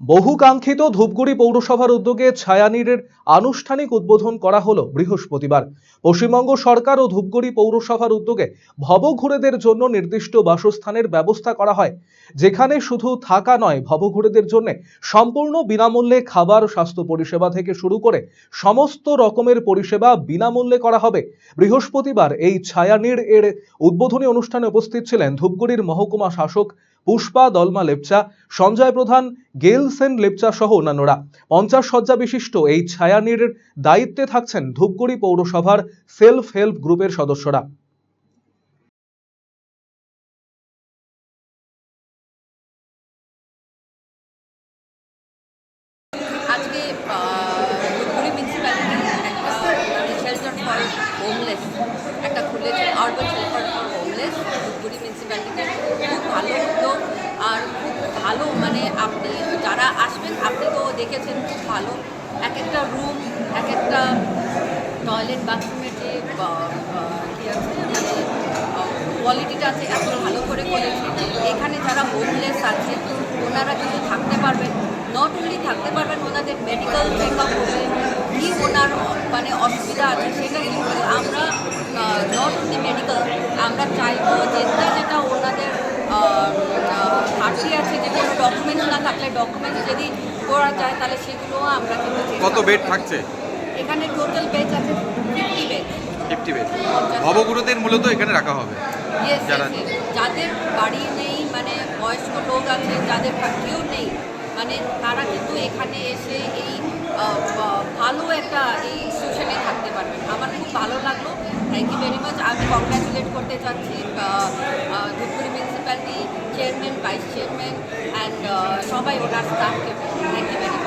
বহুকাঙ্ক্ষিত ধূপগুড়ি পৌরসভার উদ্যোগে ছায়ানীরের আনুষ্ঠানিক উদ্বোধন করা হলো বৃহস্পতিবার। পশ্চিমবঙ্গ সরকার ও ধূপগুড়ি পৌরসভার উদ্যোগে ভবঘুরেদের জন্য নির্দিষ্ট বাসস্থানের ব্যবস্থা করা হয়, যেখানে শুধু থাকা নয়, ভবঘুরেদের জন্য সম্পূর্ণ বিনামূল্যে খাবার স্বাস্থ্য পরিষেবা থেকে শুরু করে সমস্ত রকমের পরিষেবা বিনামূল্যে করা হবে। বৃহস্পতিবার এই ছায়ানীর এর উদ্বোধনী অনুষ্ঠানে উপস্থিত ছিলেন ধূপগুড়ির মহকুমা শাসক পুষ্পা দলমা লেপচা, সঞ্জয় প্রধান, গেল সেন লেপচা সহ অন্যান্যরা। পঞ্চাশ শয্যা বিশিষ্ট এই ছায়ানীর দায়িত্বে থাকছেন ধূপগুড়ি পৌরসভার সেলফ হেল্প গ্রুপের সদস্যরা। মানে আর খুব ভালো মানে আপনি যারা আসবেন আপনি তো দেখেছেন, খুব ভালো। এক একটা রুম এক একটা টয়লেট বাথরুমের যে কি আছে মানে কোয়ালিটিটা আছে, এত ভালো করে করেছে এখানে যারা হোমলেস আছে, ওনারা কিন্তু থাকতে পারবেন। নট অনলি থাকতে পারবেন, ওনাদের মেডিকেল চেক আপ হবে, কি ওনার মানে অসুবিধা আছে, সেটা কিন্তু আমরা নট অনলি মেডিকেল আমরা চাইব যেটা যেটা ওনাদের ঘাটতি আছে, যে কোনো ডকুমেন্টস না থাকলে ডকুমেন্টস যদি করা যায় তাহলে সেগুলোও আমরা কিন্তু কত বেড থাকছে? এখানে টোটাল বেড আছে ফিফটি বেড ফিফটি বেড ভবগুরুদের মূলত এখানে রাখা হবে। যারা-. যাদের বাড়ি নেই মানে বয়স্ক লোক আছে যাদের কেউ নেই মানে তারা কিন্তু এখানে এসে এই ভালো একটা এই ইনস্টিটিউশনে থাকতে পারবেন। আমার খুব ভালো লাগল। থ্যাংক ইউ ভেরি মাচ আমি কংগ্রাচুলেট করতে চাচ্ছি Dhupguri municipality chairman vice chairman and সবাই ওনার স্টাফকে